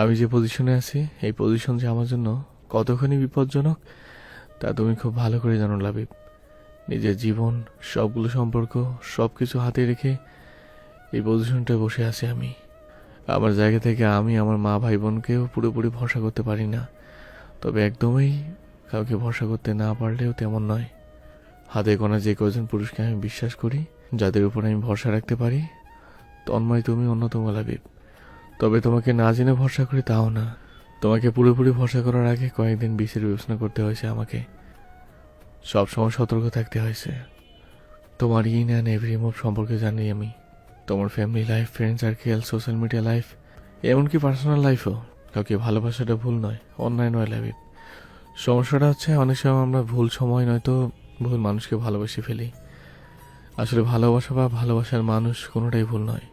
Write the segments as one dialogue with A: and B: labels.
A: আমি যে পজিশনে আছি, এই পজিশন যে আমার জন্য কতখানি বিপজ্জনক, তা তুমি খুব ভালো করে জানো, লাবিব। নিজের জীবন, সবগুলো সম্পর্ক সব কিছু হাতে রেখে এই পজিশনটায় বসে আছি আমি। আমার জায়গা থেকে আমি, আমার মা ভাই বোনকেও পুরোপুরি ভরসা করতে পারি না। তবে একদমই কাউকে ভরসা করতে না পারলেও তেমন নয়। হাতে গোনা যে কজন পুরুষকে আমি বিশ্বাস করি, যাদের উপর আমি ভরসা রাখতে পারি, তন্ময় তুমি অন্যতম, লাবিব। তবে তোমাকে না জেনে ভরসা করি তাও না। তোমাকে পুরোপুরি ভরসা করার আগে কয়েকদিন বিষের বিবেচনা করতে হয়েছে আমাকে। সব সময় সতর্ক থাকতে হয়েছে। তোমার ইন অ্যান্ড এভরি মুভ সম্পর্কে জানি আমি। তোমার family life friend circle, social media life, এমনকি পার্সোনাল লাইফও। কাউকে ভালোবাসাটা ভুল নয়, অন্যায় নয় লাবিব সমস্যাটা হচ্ছে, অনেক সময় আমরা ভুল সময় নয়তো ভুল মানুষকে ভালোবেসে ফেলি। আসলে ভালোবাসা বা ভালোবাসার মানুষ কোনোটাই ভুল নয়।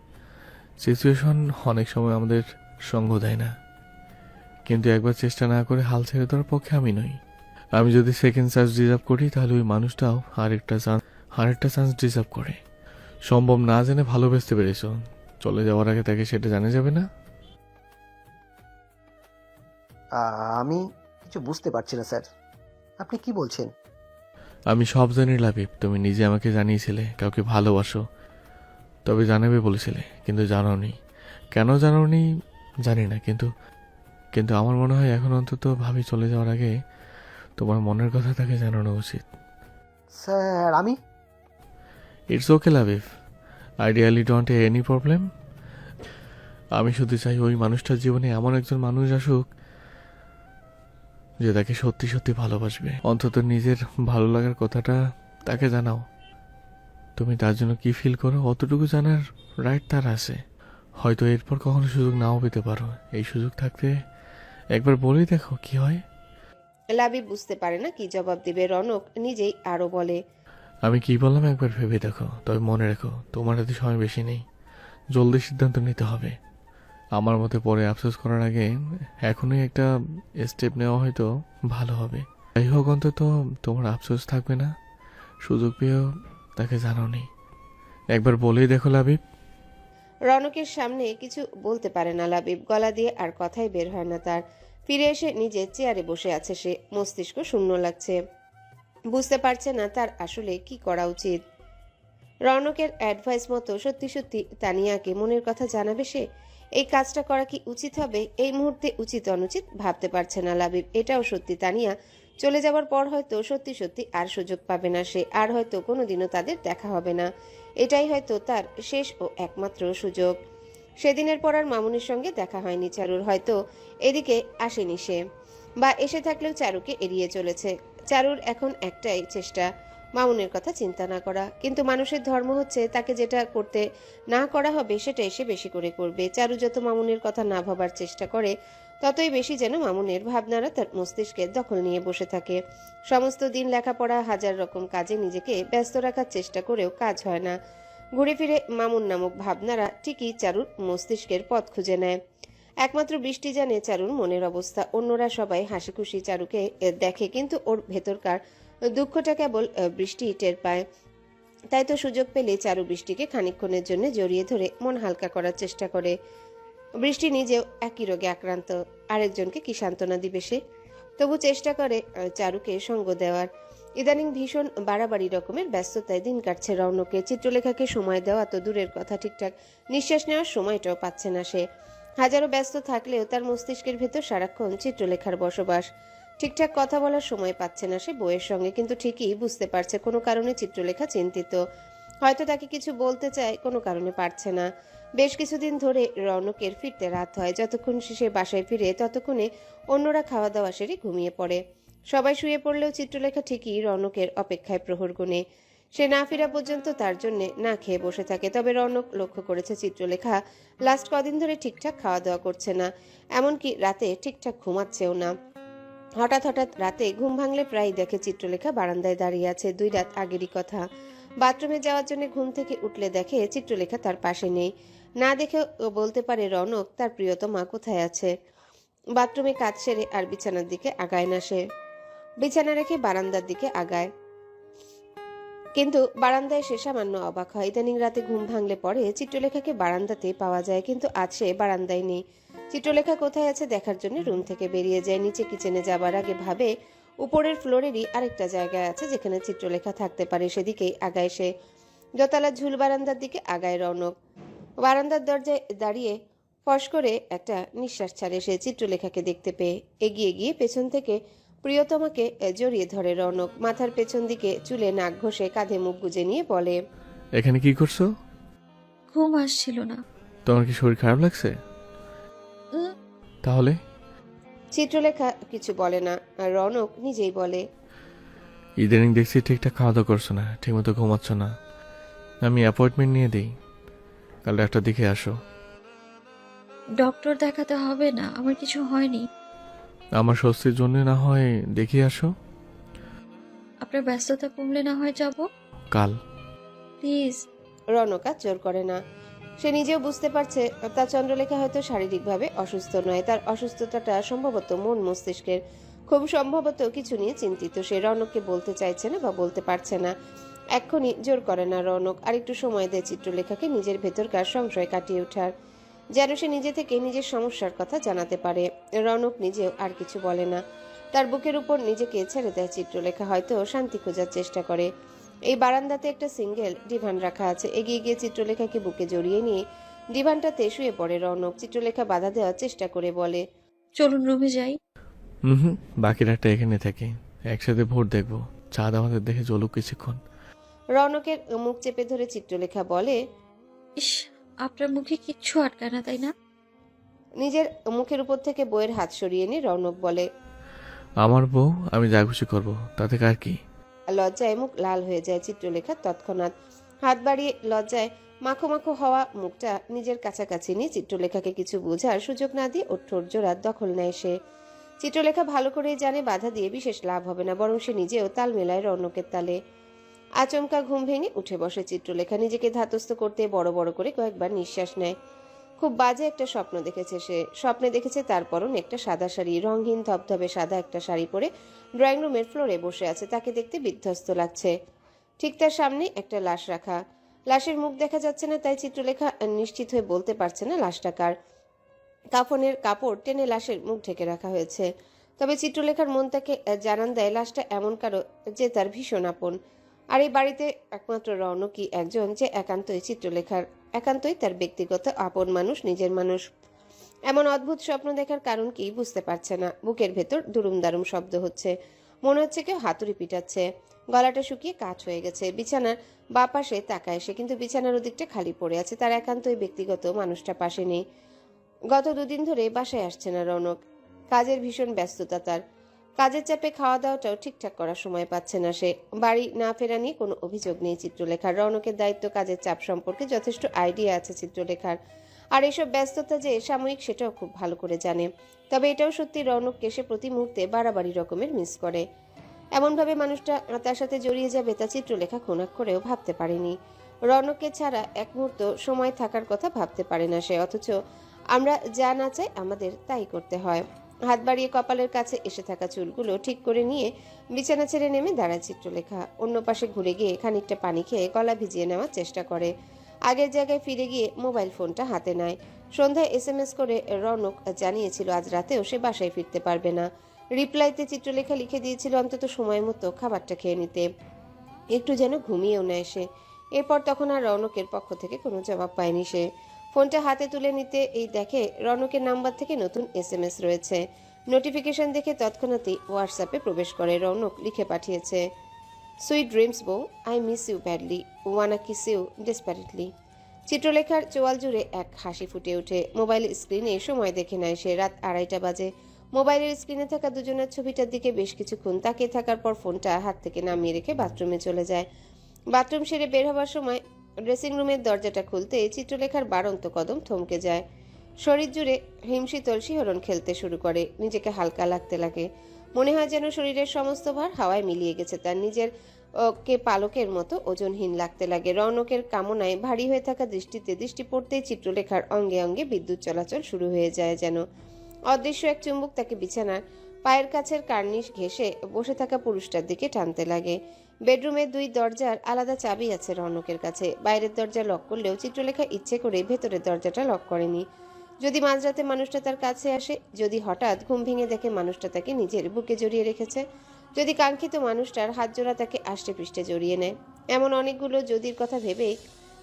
A: সিচুয়েশন অনেক সময় আমাদের সঙ্গ দেয় না। কিন্তু একবার চেষ্টা না করে হাল ছেড়ে দেওয়ার পক্ষে আমি নই। আমি যদি সেকেন্ড চান্স ডিজার্ভ করি তাহলে ওই মানুষটাও আরেকটা চান্স আরেকটা চান্স ডিজার্ভ করে। সম্ভব না জেনে ভালোবেসতে পেরেছ। চলে যাওয়ার আগে তাকে সেটা জানা যাবে না?
B: আমি কিছু বুঝতে পারছি না স্যার। আপনি কি বলছেন?
A: আমি সব জানি লাবিব তুমি নিজে আমাকে জানিয়েছিলে কাউকে ভালোবাসো। তবে জানাবে বলেছিলে কিন্তু জানাওনি কেন জানাওনি জানি না কিন্তু কিন্তু আমার মনে হয় এখন অন্তত ভাবি চলে যাওয়ার আগে তোমার মনের কথা তাকে জানানো উচিত।
B: স্যার আমি?
A: It's okay Labib I really don't any problem আমি শুধু চাই ওই মানুষটার জীবনে এমন একজন মানুষ আসুক যে তাকে সত্যি সত্যি ভালোবাসবে। অন্তত নিজের ভালো লাগার কথাটা তাকে জানাও। তুমি তার জন্য কি ফিল করো? অতটুকু জানার রাইট তার আছে। হয়তো এরপর কখনো সুযোগ নাও পেতে পারো। এই সুযোগ থাকতে একবার বলেই দেখো কি হয়?
C: লাবিব বুঝতে পারে না কি জবাব দিবে। রনক নিজেই আরও বলে
A: আমি কি বললাম একবার ভেবে দেখো তবে মনে রেখো তোমার হাতে সময় বেশি নেই। জলদি সিদ্ধান্ত নিতে হবে। আমার মতে পরে আফসোস করার আগে এখনই একটা স্টেপ নেওয়া হয়তো ভালো হবে। যাই হোক অন্তত তোমার আফসোস থাকবে না। সুযোগ পেয়েও তাকে জানাওনি। একবার বলেই দেখো লাবিব।
C: রনকের সামনে কিছু বলতে পারে না লাবিব। গলা দিয়ে আর কথাই বের হয় না তার। ফিরে এসে নিজে চেয়ারে বসে আছে সে। মস্তিষ্ক শূন্য লাগছে। বুঝতে পারছে না তার আসলে কি করা উচিত। রনকের অ্যাডভাইস মতো সত্যি সত্যি তানিয়াকে মনের কথা জানাবে সে? এই কাজটা করা কি উচিত হবে? এই মুহূর্তে উচিত অনুচিত ভাবতে পারছে না লাবিব। এটাও সত্যি। তানিয়া চলে যাবার পর হয়তো সত্যি সত্যি আর সুযোগ পাবে না সে, আর হয়তো কোনোদিনও তাদের দেখা হবে না। এটাই হয়তো তার শেষ ও একমাত্র সুযোগ। সেদিনের পর আর মামুনের সঙ্গে দেখা হয়নি চারুর, হয়তো এদিকে আসেনি সে। বা এসে থাকলেও চারুকে এড়িয়ে চলেছে। চারুর এখন একটাই চেষ্টা মামুনের কথা চিন্তা না করা। কিন্তু মানুষের ধর্ম হচ্ছে তাকে যেটা করতে না করা হবে সেটা এসে বেশি করে করবে। চারু যত মামুনের কথা না ভাবার চেষ্টা করে, ততই বেশি যেন মামুনের ভাবনারা তার মস্তিষ্কের দখল নিয়ে বসে থাকে। সমস্ত দিন লেখাপড়া হাজার রকম কাজে নিজেকে ব্যস্ত রাখার চেষ্টা করেও কাজ হয় না। ঘুরে ফিরে মামুন নামক ভাবনারা ঠিকই চারুর মস্তিষ্কের পথ খুঁজে নেয়। একমাত্র বৃষ্টি জানে চারুর মনের অবস্থা। অন্যরা সবাই হাসি খুশি চারুকে দেখে, কিন্তু ওর ভেতরকার দুঃখটা কেবল বৃষ্টি টের পায়। তাই তো সুযোগ পেলে চারু বৃষ্টিকে খানিকক্ষণের জন্য জড়িয়ে ধরে মন হালকা করার চেষ্টা করে। বৃষ্টি নিজেও একই রোগে আক্রান্ত। আরেকজনকে কি সান্ত্বনা দিবে সে? তবু চেষ্টা করে চারুকে সঙ্গ দেওয়ার। ইদানিং ভীষণ বাড়াবাড়ি রকমের ব্যস্ততায় দিন কাটছে রৌনকে চিত্রলেখাকে সময় দেওয়া তো দূরের কথা, ঠিকঠাক নিঃশ্বাস নেওয়ার সময়টাও পাচ্ছে না সে। হাজারো ব্যস্ত থাকলেও তার মস্তিষ্কের ভেতর সারাক্ষণ চিত্রলেখার বসবাস। ঠিকঠাক কথা বলার সময় পাচ্ছে না সে বইয়ের সঙ্গে, কিন্তু ঠিকই বুঝতে পারছে, কোনো কারণে চিত্রলেখা চিন্তিত। হয়তো তাকে কিছু বলতে চায়, কোনো কারণে পারছে না। বেশ কিছুদিন ধরে রৌনকের ফিরতে রাত হয়। যতক্ষণ সে সে বাসায় ফিরে, ততক্ষণে অন্যরা খাওয়া দাওয়া সেরে ঘুমিয়ে পড়ে। সবাই শুয়ে পড়লেও চিত্রলেখা ঠিকই রৌনকের অপেক্ষায় প্রহর গুনে সে না ফেরা পর্যন্ত তার জন্য না খেয়ে বসে থাকে। তবে রৌনক লক্ষ্য করেছে চিত্রলেখা লাস্ট কদিন ধরে ঠিকঠাক খাওয়া দাওয়া করছে না, এমনকি রাতে ঠিকঠাক ঘুমাচ্ছেও না। হঠাৎ হঠাৎ রাতে ঘুম ভাঙলে প্রায় দেখে চিত্রলেখা বারান্দায় দাঁড়িয়ে আছে, দুই রাত আগেরই কথা। বাথরুমে যাওয়ার জন্য ঘুম থেকে উঠলে দেখে চিত্রলেখা তার পাশে নেই। না দেখে বলতে পারে, রনক, তার প্রিয়তমা কোথায় আছে? বাথরুমে কাজ সেরে আর বিছানার দিকে আগায় না সে। বিছানা রেখে বারান্দার দিকে আগায়। কিন্তু বারান্দায় সে সামান্য অবাক হয়। ইদানিং রাতে ঘুম ভাঙলে পরে চিত্রলেখাকে বারান্দাতে পাওয়া যায়, কিন্তু আজ সে বারান্দায় নেই। চিত্রলেখা কোথায় আছে দেখার জন্য রুম থেকে বেরিয়ে যায়। নিচে কিচেনে যাবার আগে ভাবে, উপরের ফ্লোরেরই আরেকটা জায়গা আছে যেখানে চিত্রলেখা থাকতে পারে। সেদিকেই আগায় সে। দোতলা ঝুল বারান্দার দিকে আগায় রৌনক বারান্দার দরজায় দাঁড়িয়ে ফস করে একটা নিঃশ্বাস ছাড়ে সে। চিত্রলেখাকে দেখতে পেয়ে এগিয়ে গিয়ে পেছন থেকে প্রিয়তমাকে জড়িয়ে ধরে রনক। মাথার পেছন দিকে চুলে নাক ঘষে কাঁধে মুখ গুজে নিয়ে বলে
A: এখানে কি করছ?
D: ঘুম আসছিল না।
A: তোমার কি শরীর খারাপ লাগছে? তাহলে?
C: চিত্রলেখা কিছু বলে না আর রনক নিজেই বলে
A: ইদানিং দেখছি ঠিকঠাক খাওয়া দাওয়া করছ না ঠিকমতো ঘুমাচ্ছ না। আমি অ্যাপয়েন্টমেন্ট নিয়ে দিই কাল ডাক্তার দেখে আসো।
D: ডক্টর দেখাতে হবে না আমার কিছু হয়নি।
A: আমার স্বস্তির জন্য না হয় দেখে আসো।
D: আপনার ব্যস্ততা কমলে না হয় যাব?
A: কাল।
D: প্লিজ।
C: রৌনক আর জোর করে না। সে নিজেও বুঝতে পারছে তার চন্দ্রলেখা হয়তো শারীরিকভাবে অসুস্থ নয় তার অসুস্থতাটা সম্ভবত মন মস্তিষ্কের খুব সম্ভবত কিছু নিয়ে চিন্তিত। সে রৌনককে বলতে চাইছে না বা বলতে পারছে না। এক্ষুনি জোর করে না রৌনক আর একটু সময় দেয় চিত্রলেখাকে নিজের ভেতরকার সংশয় কাটিয়ে ওঠার। যেন সে নিজে থেকে নিজের সমস্যার কথা জানাতে পারে। রৌনক নিজেও আর কিছু বলে না। তার বুকের উপর নিজেকে ছেড়ে দেয় চিত্রলেখা হয়তো শান্তি খোঁজার চেষ্টা করে। এই বারান্দাতে একটা সিঙ্গেল ডিভান রাখা আছে। এগিয়ে গিয়ে চিত্রলেখাকে বুকে জড়িয়ে নিয়ে ডিভানটাতে শুয়ে পড়ে রৌনক। চিত্রলেখা বাধা দেওয়ার চেষ্টা করে বলে
D: চলুন রুমে যাই।
A: হুম বাকি রাতটা এখানে থাকি। একসাথে ভোট দেখব। চাঁদ আমাদের দেখে চলুক কিছুক্ষণ।
C: রৌনকের মুখ চেপে ধরে চিত্রলেখা বলে
D: ইস আপনার মুখে কিচ্ছু আটকায় না তাই না?
C: নিজের মুখের উপর থেকে বইয়ের হাত সরিয়ে নিয়ে রৌনক বলে
A: আমার বউ আমি যা খুশি করব তাতে কার কি?
C: লজ্জায় মুখ লাল হয়ে যায় চিত্রলেখা তৎক্ষণাৎ। হাত বাড়িয়ে লজ্জায় মাখো মাখো হওয়া মুখটা নিজের কাছাকাছি নিয়ে চিত্রলেখাকে কিছু বোঝার সুযোগ না দিয়ে ওর ঠোঁট জোড়ার দখল নেয় সে। চিত্রলেখা ভালো করেই জানে বাধা দিয়ে বিশেষ লাভ হবে না বরং সে নিজেও তাল মেলায় রৌনকের তালে। আচমকা ঘুম ভেঙে উঠে বসে চিত্রলেখা। নিজেকে ধাতস্থ করতে বড় বড় করে কয়েকবার নিঃশ্বাস নেয়। খুব বাজে একটা স্বপ্ন দেখেছে সে। স্বপ্নে দেখেছে তার পরন একটা সাদা শাড়ি রঙহীন ধবধবে সাদা একটা শাড়ি পরে ড্রয়িং রুমের ফ্লোরে বসে আছে। তাকে দেখতে বিধ্বস্ত লাগছে। ঠিক তার সামনে একটা লাশ রাখা। লাশের মুখ দেখা যাচ্ছে না, তাই চিত্রলেখা নিশ্চিত হয়ে বলতে পারছে না লাশটা কার। কাফনের কাপড় টেনে লাশের মুখ ঢেকে রাখা হয়েছে। তবে চিত্রলেখার মন তাকে জানান দেয়, লাশটা এমন কারও যে তার ভীষণ আপন। আর এই বাড়িতে একমাত্র রৌনকই একজন যে একান্তই চিত্রলেখার, একান্তই তার ব্যক্তিগত আপন মানুষ, নিজের মানুষ। এমন অদ্ভুত স্বপ্ন দেখার কারণ কি বুঝতে পারছে না। বুকের ভেতর দুরুম দারুম শব্দ হচ্ছে। মনে হচ্ছে কেউ হাতুড়ি পিটাচ্ছে। গলাটা শুকিয়ে কাঠ হয়ে গেছে। বিছানার বা পাশে তাকায় সে, কিন্তু বিছানার ওদিকটা খালি পড়ে আছে। তার একান্তই ব্যক্তিগত মানুষটা পাশে নেই। গত দুদিন ধরে বাসায় আসছে না রৌনক। কাজের ভীষণ ব্যস্ততা তার। কাজের চাপে খাওয়া দাওয়াটাও ঠিকঠাক করার সময় পাচ্ছে না সে। বাড়ি না ফেরা নিয়ে কোনো অভিযোগ নেই চিত্রলেখার। রৌনকের দায়িত্ব কাজের চাপ সম্পর্কে যথেষ্ট আইডিয়া আছে চিত্রলেখার। আর এসব ব্যস্ততা যে সাময়িক সেটাও খুব ভালো করে জানে। তবে এটাও সত্যি রৌনককে সে প্রতি মুহূর্তে বাড়াবাড়ি রকমের মিস করে। এমনভাবে মানুষটা তার সাথে জড়িয়ে যাবে তা চিত্রলেখা খোনাক করেও ভাবতে পারেনি। রৌনককে ছাড়া এক মুহূর্ত সময় থাকার কথা ভাবতে পারে না সে, অথচ আমরা যা না চাই আমাদের তাই করতে হয়। হাত বাড়িয়ে কপালের কাছে এসে থাকা চুলগুলো ঠিক করে নিয়ে বিছানা ছেড়ে নেমে দাঁড়ায় চিত্রলেখা। অন্য পাশে ঘুরে গিয়ে খানিকটা পানি খেয়ে গলা ভিজিয়ে নেওয়ার চেষ্টা করে। আগের জায়গায় ফিরে গিয়ে মোবাইল ফোনটা হাতে নেয়। সন্ধ্যায় এস এম এস করে রনক জানিয়েছিল, আজ রাতেও সে বাসায় ফিরতে পারবে না। রিপ্লাইতে চিত্রলেখা লিখে দিয়েছিল, অন্তত সময় মতো খাবারটা খেয়ে নিতে। একটু যেন ঘুমিয়েও নেয় সে। এরপর তখন আর রৌনকের পক্ষ থেকে কোনো জবাব পায়নি সে। ফোনটা হাতে তুলে নিতে এই দেখে রৌনকের নাম্বার থেকে নতুন এস এম এস রয়েছে। নোটিফিকেশন দেখে তৎক্ষণাৎই হোয়াটসঅ্যাপে প্রবেশ করে। রৌনক লিখে পাঠিয়েছে সুইট ড্রিমস বউ I miss you badly wanna kiss you desperately চিত্রলেখার চোয়াল জুড়ে এক হাসি ফুটে ওঠে। মোবাইল স্ক্রিনে সময় দেখে নেয় সে। রাত আড়াইটা বাজে। মোবাইলের স্ক্রিনে থাকা দুজনের ছবিটার দিকে বেশ কিছুক্ষণ তাকিয়ে থাকার পর ফোনটা হাত থেকে নামিয়ে রেখে বাথরুমে চলে যায়। বাথরুম সেরে বের হবার সময় ড্রেসিং রুমের দরজাটা খুলতে চিত্রলেখার বাড়ন্ত কদম থমকে যায়। শরীর জুড়ে হিমশীতল শিহরণ খেলতে শুরু করে। নিজেকে হালকা লাগতে লাগে। মনে হয় যেন শরীরের সমস্ত ভার হাওয়ায় মিলিয়ে গেছে। তার নিজের কে পালকের মতো ওজনহীন লাগতে লাগে। রৌনকের কামনায় ভারী হয়ে থাকা দৃষ্টিতে দৃষ্টি পড়তেই চিত্রলেখার অঙ্গে অঙ্গে বিদ্যুৎ চলাচল শুরু হয়ে যায় যেন। অদৃশ্য এক চুম্বক তাকে বিছানার পায়ের কাছের কার্নিশ ঘেঁষে বসে থাকা পুরুষটার দিকে টানতে লাগে। বেডরুমের দুই দরজার আলাদা চাবি আছে রনকের কাছে। বাইরের দরজা লক করলেও চিত্রলেখা ইচ্ছে করে ভেতরের দরজাটা লক করেনি। যদি মাঝরাতে মানুষটা তার কাছে আসে, যদি হঠাৎ ঘুম ভেঙে দেখে মানুষটা তাকে নিজের বুকে জড়িয়ে রেখেছে, যদি কাঙ্ক্ষিত মানুষটার হাত জোড়া তাকে আষ্টে পৃষ্ঠে জড়িয়ে নেয়, এমন অনেকগুলো যদির কথা ভেবেই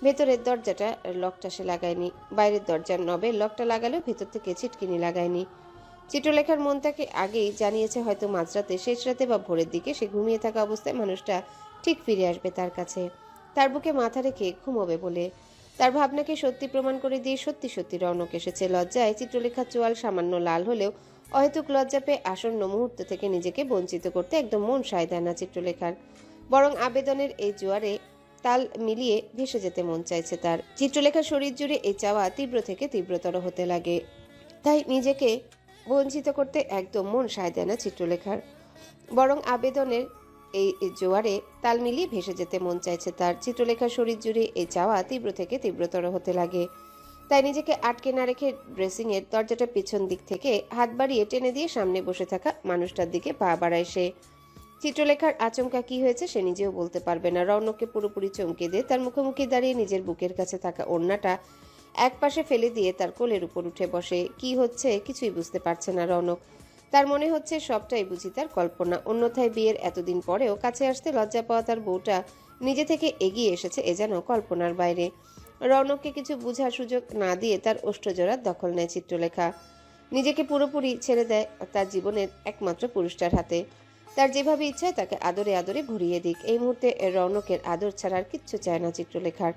C: ভেতরের দরজাটা লকটা সে লাগায়নি। বাইরের দরজার নবে লকটা লাগালেও ভেতর থেকে ছিটকিনি লাগায়নি। চিত্রলেখার মন তাকে আগেই জানিয়েছে, হয়তো মাঝরাতে শেষ রাতে বা ভোরের দিকে সে ঘুমিয়ে থাকা অবস্থায় মানুষটা ঠিক ফিরে আসবে তার কাছে। তার বুকে মাথা রেখে ঘুমোবে বলে। তার ভাবনাকে সত্যি প্রমাণ করে দিয়ে সত্যি সত্যি রৌনক এসেছে। লজ্জায় চিত্রলেখার চোয়াল সামান্য লাল হলেও অহেতুক লজ্জা পেয়ে আসন্ন মুহূর্ত থেকে নিজেকে বঞ্চিত করতে একদম মন সায় দেয় না চিত্রলেখার। বরং আবেদনের এই জোয়ারে তাল মিলিয়ে ভেসে যেতে মন চাইছে তার। চিত্রলেখার শরীর জুড়ে এই চাওয়া তীব্র থেকে তীব্রতর হতে লাগে। তাই নিজেকে বঞ্চিত করতে একদম মন সায় দেয় না চিত্রলেখার। বরং আবেদনের এই জোয়ারে তাল মিলিয়ে ভেসে যেতে মন চাইছে তার। চিত্রলেখার শরীর জুড়ে এই চাওয়া তীব্র থেকে তীব্রতর হতে লাগে। তাই নিজেকে আটকে না রেখে ড্রেসিংয়ের দরজাটা পিছন দিক থেকে হাত বাড়িয়ে টেনে দিয়ে সামনে বসে থাকা মানুষটার দিকে পা বাড়ায় সে। চিত্রলেখার আচমকা কি হয়েছে সে নিজেও বলতে পারবে না। রৌনককে পুরোপুরি চমকে দিয়ে তার মুখোমুখি দাঁড়িয়ে নিজের বুকের কাছে থাকা ওড়নাটা এক পাশে ফেলে দিয়ে তার কোলের উপর উঠে বসে। কি হচ্ছে? কিছুই বুঝতে পারছে না রৌনক। তার মনে হচ্ছে সবটাই বুঝি তার কল্পনা। অন্যথায় বিয়ের এতদিন পরেও কাছে আসতে লজ্জা পাওয়া তার বউটা নিজে থেকে এগিয়ে এসেছে এ যেন কল্পনার বাইরে। রৌনককে কিছু বোঝার সুযোগ না দিয়ে তার ওষ্ঠজোড়ার দখল নেয় চিত্রলেখা। নিজেকে পুরোপুরি ছেড়ে দেয় তার জীবনের একমাত্র পুরুষটার হাতে। তার যেভাবে ইচ্ছা তাকে আদরে আদরে ঘুরিয়ে দিক। এই মুহূর্তে রৌনকের আদর ছাড়া আর কিচ্ছু চায় না চিত্রলেখার।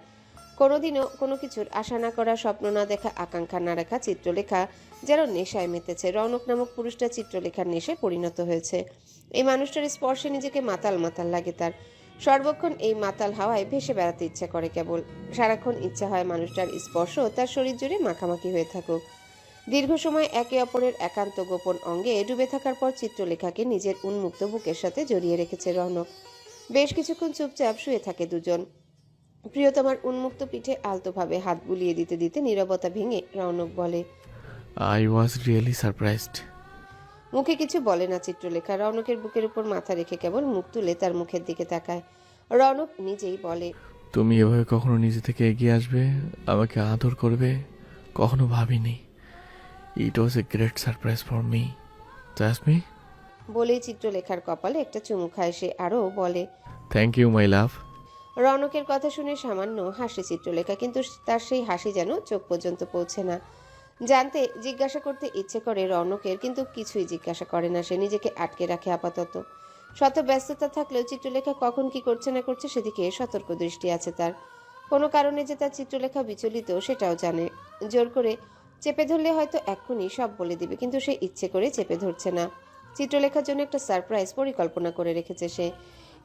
C: কোনোদিনও কোনো কিছুর আশা না করা, স্বপ্ন না দেখা, আকাঙ্ক্ষা না রাখা চিত্রলেখা যেন নেশায় মেতেছে। রৌনক নামক পুরুষটা চিত্রলেখার নেশায় পরিণত হয়েছে। এই মানুষটার স্পর্শে নিজেকে মাতাল মাতাল লাগে তার। সর্বক্ষণ এই মাতাল হাওয়ায় ভেসে বেড়াতে ইচ্ছা করে কেবল। সারাক্ষণ ইচ্ছা হয় মানুষটার স্পর্শ তার শরীর জুড়ে মাখামাখি হয়ে থাকুক। দীর্ঘ সময় একে অপরের একান্ত গোপন অঙ্গে ডুবে থাকার পর চিত্রলেখাকে নিজের উন্মুক্ত বুকের সাথে জড়িয়ে রেখেছে রৌনক। বেশ কিছুক্ষণ চুপচাপ শুয়ে থাকে দুজন। প্রিয়তমার উন্মুক্ত পিঠে আলতোভাবে হাত বুলিয়ে দিতে দিতে নীরবতা ভেঙে রৌনক বলে
A: আই ওয়াজ রিয়েলি সারপ্রাইজড
C: মুখে কিছু বলে না চিত্রলেখা। রৌনকের বুকের উপর মাথা রেখে কেবল মুখ তুলে তার মুখের দিকে তাকায়। রৌনক নিজেই বলে
A: তুমি এভাবে কখনো নিজে থেকে এগিয়ে আসবে? আমাকে আদর করবে? কখনো ভাবিনি। It was a great surprise for me Jasmi
C: বলেই চিত্রলেখার কপালে একটা চুমু খায় সে। আরও বলে
A: থ্যাংক ইউ মাই লাভ
C: রৌনকের কথা শুনে সামান্য হাসি চিত্রলেখা, কিন্তু তার সেই হাসি যেন চোখ পর্যন্ত পৌঁছে না। জানতে, জিজ্ঞাসা করতে ইচ্ছে করে রৌনকের, কিন্তু কিছুই জিজ্ঞাসা করে না। সে নিজেকে আটকে রাখে আপাতত। শত ব্যস্ততা থাকলেও চিত্রলেখা কখন কি করছে না করছে সেদিকে সতর্ক দৃষ্টি আছে তার। কোনো কারণে যে তার চিত্রলেখা বিচলিত, সেটাও জানে। জোর করে চেপে ধরলে হয়তো এক্ষুনি সব বলে দিবে, কিন্তু সে ইচ্ছে করে চেপে ধরছে না। চিত্রলেখার জন্য একটা সারপ্রাইজ পরিকল্পনা করে রেখেছে সে।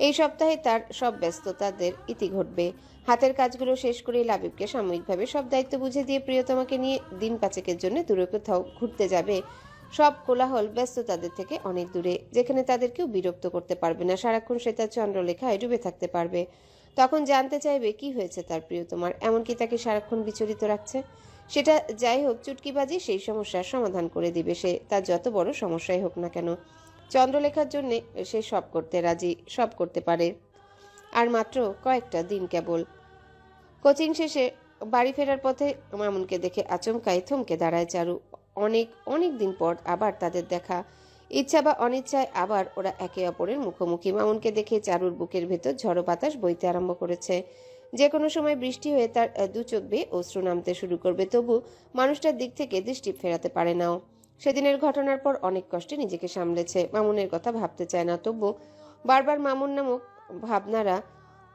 C: এই সপ্তাহে তার সব ব্যস্ততাদের ইতি ঘটবে। হাতের কাজগুলো শেষ করে লাবিবকে সাময়িকভাবে সব দায়িত্ব বুঝে দিয়ে প্রিয়তমাকে নিয়ে দিন পাঁচেকের জন্য দূরে কোথাও ঘুরতে যাবে। সব কোলাহল ব্যস্ততাদের থেকে অনেক দূরে, যেখানে তাদের কেউ বিরক্ত করতে পারবে না। সারাক্ষণ সে তার চন্দ্রলেখায় ডুবে থাকতে পারবে। তখন জানতে চাইবে, কি হয়েছে তার প্রিয়তমার? এমনকি তাকে সারাক্ষণ বিচলিত রাখছে? সেটা যাই হোক, চুটকিবাজি সেই সমস্যার সমাধান করে দিবে। সে তার যত বড় সমস্যাই হোক না কেন। চন্দ্রলেখার জন্য সে সব করতে রাজি, সব করতে পারে। আর মাত্র কয়েকটা দিন কেবল। কোচিং শেষে বাড়ি ফেরার পথে মামুনকে দেখে আচমকাই থমকে দাঁড়ায় চারু। অনেক অনেক দিন পর আবার তাদের দেখা। ইচ্ছা বা অনিচ্ছায় আবার ওরা একে অপরের মুখোমুখি। মামুনকে দেখে চারুর বুকের ভেতর ঝড়ো বাতাস বইতে আরম্ভ করেছে। যে কোনো সময় বৃষ্টি হয়ে তার দু চোখ বেয়ে অশ্রু নামতে শুরু করবে। তবু মানুষটার দিক থেকে দৃষ্টি ফেরাতে পারে নাও। সেদিনের ঘটনার পর অনেক কষ্টে নিজেকে সামলেছে। মামুনের কথা ভাবতে চায় না তবু বারবার মামুন নামক ভাবনারা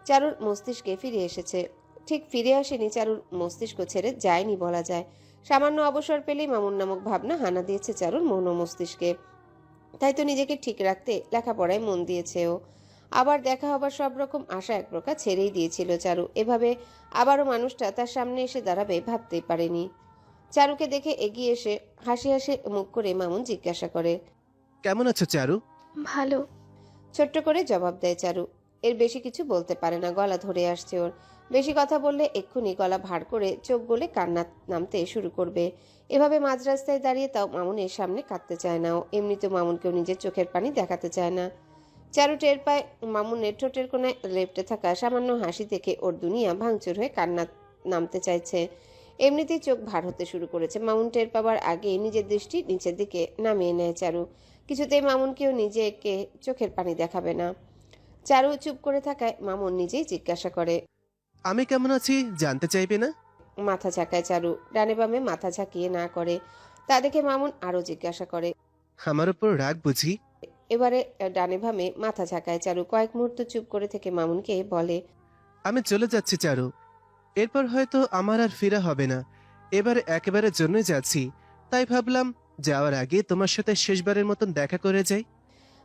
C: চারুর মস্তিষ্কে ফিরে এসেছে। ঠিক ফিরে আসেনি চারুর মস্তিষ্ক ছেড়ে যায়নি বলা যায়। সামান্য অবসর পেলেই মামুন নামক ভাবনা হানা দিয়েছে চারুর মন মস্তিষ্কে। তাই তো নিজেকে ঠিক রাখতে লেখাপড়ায় মন দিয়েছে ও আবার দেখা হবার সব রকম আশা এক প্রকার ছেড়েই দিয়েছিল চারু। এভাবে আবারও মানুষটা তার সামনে এসে দাঁড়াবে ভাবতেই পারেনি। চারুকে দেখে এগিয়ে এসে হাসি হাসি মুখ করে মামুন জিজ্ঞাসা করে
E: কেমন আছো চারু?
D: ভালো।
C: ছোট্ট করে জবাব দেয় চারু এর বেশি কিছু বলতে পারে না গলা ধরে আসছে ওর। বেশি কথা বললে এক্ষুনি গলা ভার করে চোখ গলে কান্না নামতে শুরু করবে। এভাবে মাঝ রাস্তায় দাঁড়িয়ে তাও মামুনের সামনে কাঁদতে চায় না ও। এমনিতেও মামুনকেও নিজের চোখের পানি দেখাতে চায় না। চারু টের পায় মামুনের ঠোঁটের কোনায় লেপটে থাকা সামান্য হাসি দেখে ওর দুনিয়া ভাঙচুর হয়ে কান্না নামতে চাইছে। এমনিতেই চোখ ভার হতে শুরু করেছে। মামুন টের পাবার আগে নিজের দৃষ্টি নিচের দিকে নামিয়ে নেয় চারু। কিছুতেই মামুনকেও নিজেকে চোখের পানি দেখাবে না। চারু চুপ করে থাকায় মামুন নিজেই জিজ্ঞাসা করে
E: আমি কেমন আছি? জানতে চাইবে না?
C: মাথা ঝাঁকায় চারু। ডানে বামে মাথা ঝাঁকিয়ে না করে তা দেখে মামুন আরও জিজ্ঞাসা করে
E: আমার উপর রাগ বুঝি?
C: এবারে ডানে বামে মাথা ঝাঁকায় চারু। কয়েক মুহূর্ত চুপ করে থেকে মামুনকে বলে
E: আমি চলে যাচ্ছি চারু। এরপর হয়তো আমার আর ফেরা হবে না। এবারে একেবারে জন্যই যাচ্ছি। তাই ভাবলাম যাওয়ার আগে তোমার সাথে শেষবারের মতন দেখা করে যাই।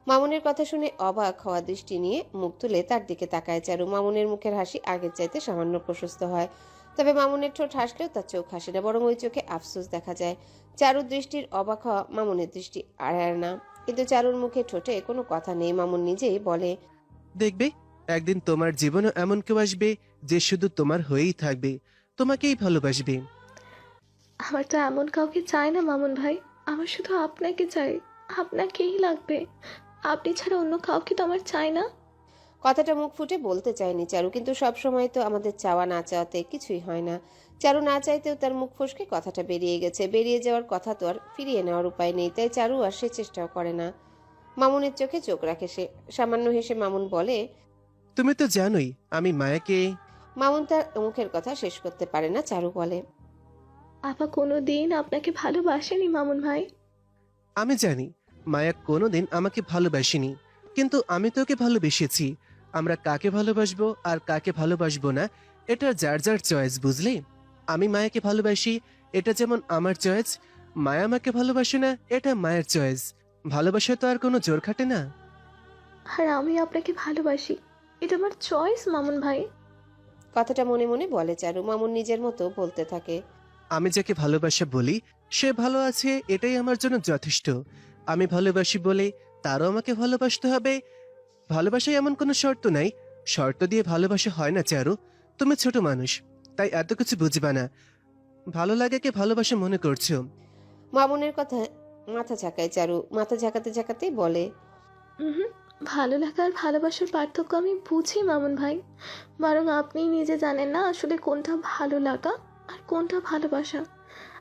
C: মামুনের কথা শুনে অবাক হওয়া দৃষ্টি নিয়ে মুখ তুলে তার দিকে তাকায় চারু। মামুনের মুখের হাসি আগের চাইতে সামান্য প্রশস্ত হয়। তবে মামুনের ঠোঁট হাসলেও তার চোখ হাসে না বরং ওই চোখে আফসোস দেখা যায়। চারুর দৃষ্টির অবাক হওয়া মামুনের দৃষ্টি আড়ায় না। কিন্তু চারুর মুখে ঠোঁটে কোনো কথা নেই। মামুন নিজেই বলে
E: দেখবে একদিন তোমার জীবনও এমন কেউ আসবে যে শুধু তোমার হয়েই থাকবে তোমাকেই ভালোবাসবে।
F: আমার তো এমন কাউকে চাই না মামুন ভাই। আমার শুধু আপনাকে চাই। আপনাকেই লাগবে। আপনি ছাড়া অন্য কাউকে তো আমার চাই না।
C: কথাটা মুখ ফুটে বলতে চায়নি চারু কিন্তু সব সময় তো আমাদের চাওয়া না চাওয়াতে কিছুই হয় না। চারু না চাইতেও তার মুখ ফসকে কথাটা বেরিয়ে গেছে। বেরিয়ে যাওয়ার কথা তো আর ফিরিয়ে নেওয়ার উপায় নেই তাই চারু আর সে চেষ্টাও করে না। মামুনের চোখে চোখ রাখে সে। সামান্য হেসে মামুন বলে
E: তুমি তো জানোই আমি মায়াকে
C: মামুন তার মুখের কথা শেষ করতে পারে না চারু বলে।
F: আপা কোনো দিন আপনাকে ভালোবাসেনি মামুন ভাই।
E: আমি জানি মায়া কোনোদিন আমাকে ভালোবাসেনি কিন্তু আমি তোকে ভালোবেসেছি। আমরা কাকে ভালোবাসবো আর কাকে ভালোবাসবো না এটা যার যার চয়েস বুঝলি? আমি মায়াকে ভালোবাসি এটা যেমন আমার চয়েস মায়া আমাকে ভালোবাসে না এটা মায়ের চয়েস। ভালোবাসা তো আর কোনো জোর খাটে না।
F: আর আমি আপনাকে ভালোবাসি এটা আমার চয়েস মামুন ভাই।
C: কথাটা মনে মনে বলে চারু। মামুন নিজের মতো বলতে থাকে।
E: আমি যাকে ভালোবাসা বলি সে ভালো আছে এটাই আমার জন্য যথেষ্ট। আমি ভালোবাসি বলে তারও আমাকে ভালোবাসতে হবে। ভালোবাসায় এমন কোনো শর্ত নাই। শর্ত দিয়ে ভালোবাসা হয় না চারু। তুমি ছোট মানুষ তাই এত কিছু বুঝবা না। ভালো লাগে লাগাকে ভালোবাসা মনে করছ।
C: মামুনের কথা মাথা ঝাঁকায় চারু। মাথা ঝাঁকাতে ঝাঁকাতেই বলে
F: হুম। ভালো লাগা আর ভালোবাসার পার্থক্য আমি বুঝি, মামুন ভাই। বরং আপনি নিজে জানেন না আসলে কোনটা ভালো লাগা আর কোনটা ভালোবাসা।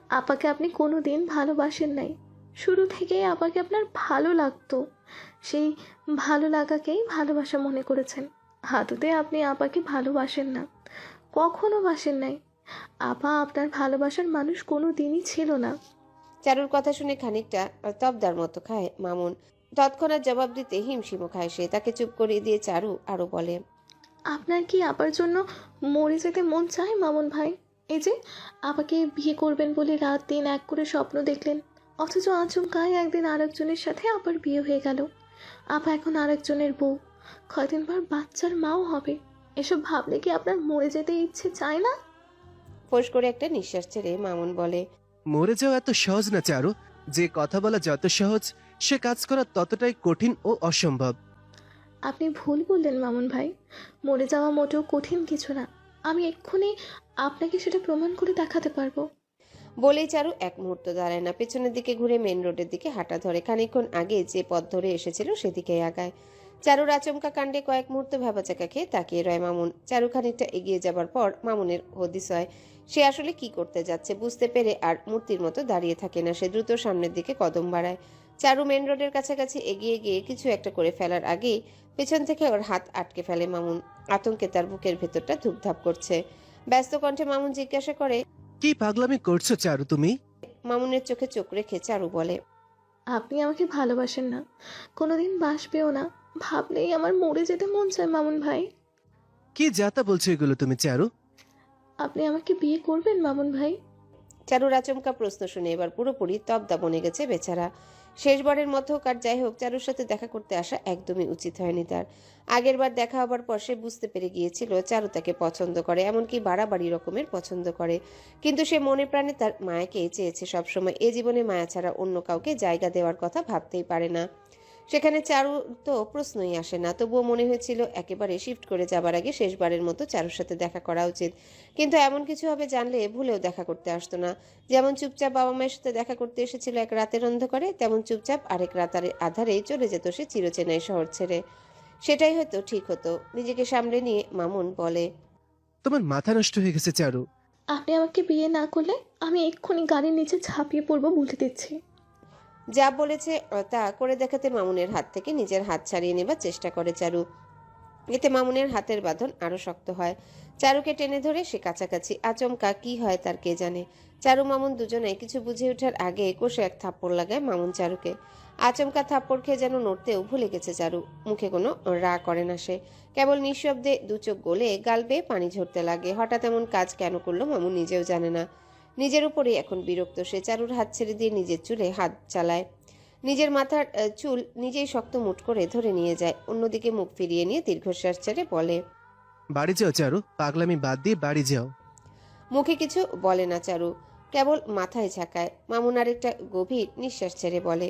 F: আপাকে আপনি কোনো দিন ভালোবাসেন নাই। শুরু থেকেই আপাকে আপনার ভালো লাগতো। সেই ভালো লাগাকেই ভালোবাসা মনে করেছেন। হাতুতে আপনি আপাকে ভালোবাসেন না। কখনো বাসেন নাই। আপা আপনার ভালোবাসার মানুষ কোনো দিনই ছিল না।
C: চারুর কথা শুনে খানিকটা তবদার মতো খায় মামুন। তৎক্ষণাৎ জবাব দিতে হিমশিমও খায় সে। তাকে চুপ করিয়ে দিয়ে চারু আরও বলে
F: আপনার কি আপার জন্য মরে যেতে মন চায় মামুন ভাই? এই যে আপাকে বিয়ে করবেন বলে রাত দিন এক করে স্বপ্ন দেখলেন অথচ আচমকায় একদিন আরেকজনের সাথে আবার বিয়ে হয়ে গেল। আপা এখন আরেকজনের বউ কয়দিন পর বাচ্চার মাও হবে। এসব ভাবলে কি আপনার মরে যেতে ইচ্ছে চায় না?
C: ফোঁস করে একটা নিঃশ্বাস ছেড়ে মামুন বলে
E: মরে যাওয়া এত সহজ না চারু। যে কথা বলা যত সহজ সে কাজ করা ততটাই কঠিন ও অসম্ভব।
F: আপনি ভুল বললেন মামুন ভাই। মরে যাওয়া মোটেও কঠিন কিছু না। আমি এক্ষুনি আপনাকে সেটা প্রমাণ করে দেখাতে পারব।
C: বলেই চারু এক মুহূর্ত দাঁড়ায় না। পেছনের দিকে ঘুরে মেন রোডের দিকে হাঁটা ধরে। খানিকক্ষণ আগে যে পথ ধরে এসেছিল সেদিকে আগায়। চারুর আচমকা কাণ্ডে কয়েক মুহূর্ত ভেবাচাকা খেয়ে তাকিয়ে রয় মামুন। চারু খানিকটা এগিয়ে যাবার পর মামুনের হদিস হয়। সে আসলে কি করতে যাচ্ছে বুঝতে পেরে আর মূর্তির মতো দাঁড়িয়ে থাকে না। সে দ্রুত সামনের দিকে কদম বাড়ায়। চারু মেন রোডের কাছাকাছি এগিয়ে গিয়ে কিছু একটা করে ফেলার আগেই পেছন থেকে ওর হাত আটকে ফেলে মামুন। আতঙ্কে তার বুকের ভেতরটা ধুপধাপ করছে। ব্যস্ত কণ্ঠে মামুন জিজ্ঞাসা করে
E: কি পাগলামি করছ চারু তুমি?
C: মামুনের চোখে চোখ রেখে চারু বলে
F: আপনি আমাকে ভালোবাসেন না। কোনোদিন বাসবেও না। ভাবলেই আমার মরে যেতে মন চায় মামুন ভাই।
E: কি যাতা বলছো এগুলো তুমি চারু?
F: আপনি আমাকে বিয়ে করবেন মামুন ভাই?
C: চারুর আচমকা প্রশ্ন শুনে এবার পুরোপুরি তবদা বনে গেছে বেচারা। শেষবারের মতো আর যাই হোক, চারুর সাথে দেখা করতে আসা একদমই উচিত হয়নি তার। আগের বার দেখা হবার পর সে বুঝতে পেরে গিয়েছিল চারু তাকে পছন্দ করে, এমনকি বাড়াবাড়ি রকমের পছন্দ করে। কিন্তু সে মনে প্রাণে তার মায়াকে চেয়েছে সবসময়। এ জীবনে মায়া ছাড়া অন্য কাউকে জায়গা দেওয়ার কথা ভাবতেই পারে না। সেখানে চারু তো প্রশ্নই আসে না। তবুও মনে হয়েছিল একেবারে শিফট করে যাবার আগে শেষবারের মতো চারুর সাথে দেখা করা উচিত। কিন্তু এমন কিছু হবে জানলে ভুলেও দেখা করতে আসতো না। যেমন চুপচাপ বাবা মায়ের সাথে দেখা করতে এসেছিল এক রাতের অন্ধকারে তেমন চুপচাপ আরেক রাতার আধারে চলে যেত সে চিরচেনাই শহর ছেড়ে। সেটাই হয়তো ঠিক হতো। নিজেকে সামলে নিয়ে মামুন বলে
E: তোমার মাথা নষ্ট হয়ে গেছে চারু।
F: আপনি আমাকে বিয়ে না করলে আমি এক্ষুনি গাড়ির নিচে ঝাঁপিয়ে পড়ব বলে দিচ্ছি।
C: যা বলেছে তা করে দেখাতে মামুনের হাত থেকে নিজের হাত ছাড়িয়ে নেবার চেষ্টা করে চারু। এতে মামুনের হাতের বাঁধন আরও শক্ত হয়। চারুকে টেনে ধরে সে কাছাকাছি, আচমকা কি হয় তার কে জানে। চারু, মামুন দুজনে কিছু বুঝে ওঠার আগে কষে এক থাপ্পড় লাগায় মামুন চারুকে। আচমকা থাপ্পড় খেয়ে যেন নড়তেও ভুলে গেছে চারু। মুখে কোনো রা করে না সে। কেবল নিঃশব্দে দু চোখ গলে গাল বেয়ে পানি ঝরতে লাগে। হঠাৎ এমন কাজ কেন করল মামুন নিজেও জানে না। নিজের উপরেই এখন বিরক্ত। সে চারুর হাত ছেড়ে দিয়ে নিজের চুলে হাত চালায়। নিজের মাথার চুল নিজেই শক্ত মুট করে ধরে নিয়ে যায়। অন্যদিকে মুখ ফিরিয়ে নিয়ে দীর্ঘশ্বাস ছেড়ে বলে
E: বাড়ি যাও চারু পাগলামি বাদ দিয়ে বাড়ি যাও।
C: মুখে কিছু বলে না চারু কেবল মাথায় ঝাঁকায়। মামুন আরেকটা গভীর নিঃশ্বাস ছেড়ে বলে